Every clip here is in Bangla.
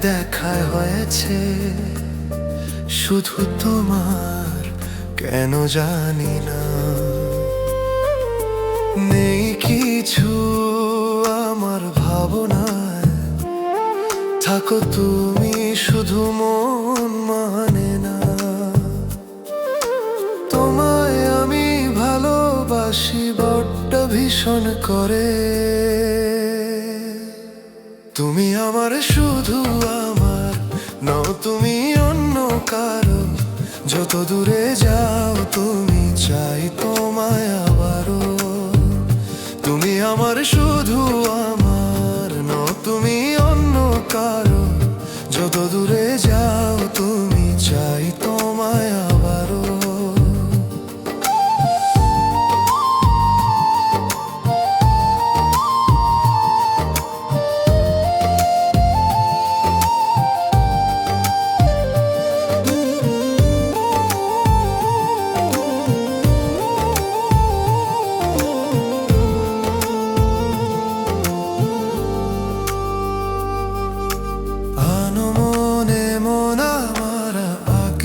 দেখায় হয়েছে। শুধু তোমার কেন জানি না। নেই কিছু আমার ভাবনায়। থাকো তুমি শুধু মন মানে না। তোমায় আমি ভালোবাসি, বড্ড ভীষণ করে। তুমি আমার শুধু আমার নও, তুমি অন্য কারও। যত দূরে যাও, তুমি চাই তোমায় আবারও তুমি আমার শুধু আমার নও, তুমি অন্য কারও।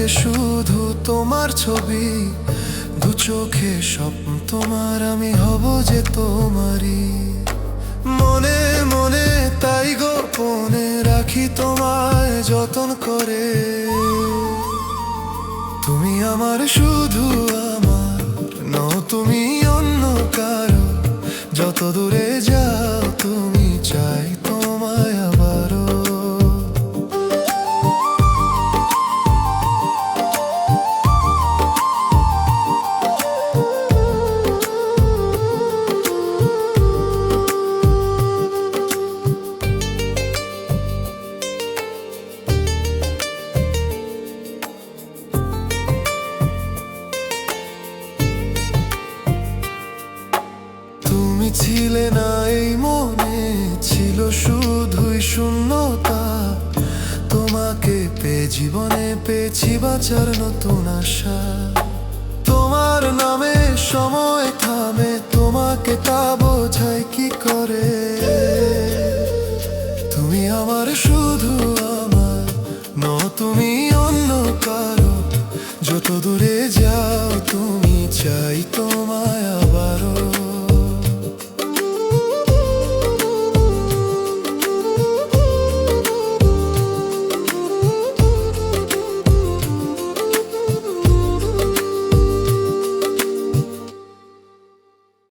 আঁকে শুধু তোমার ছবি, দু চোখে স্বপ্ন তোমার, আমি হব যে তোমারই। মনে মনে তাই গোপনে রাখি তোমায় যতন করে। তুমি আমার শুধু আমার ন তুমি অন্য কারও। যত দূরে যাও ছিলে না এই মনে, ছিল শুধুই শূন্যতা। তোমাকে পেয়ে জীবনে পেয়েছি বাঁচার নতুন আশা। তোমার নামে সময় থামে, তোমাকে তা বোঝাই কি করে? তুমি আমার শুধু আমার, ন তুমি অন্য কারও। যত দূরে যাও, তুমি চাই তোমায় আবারও।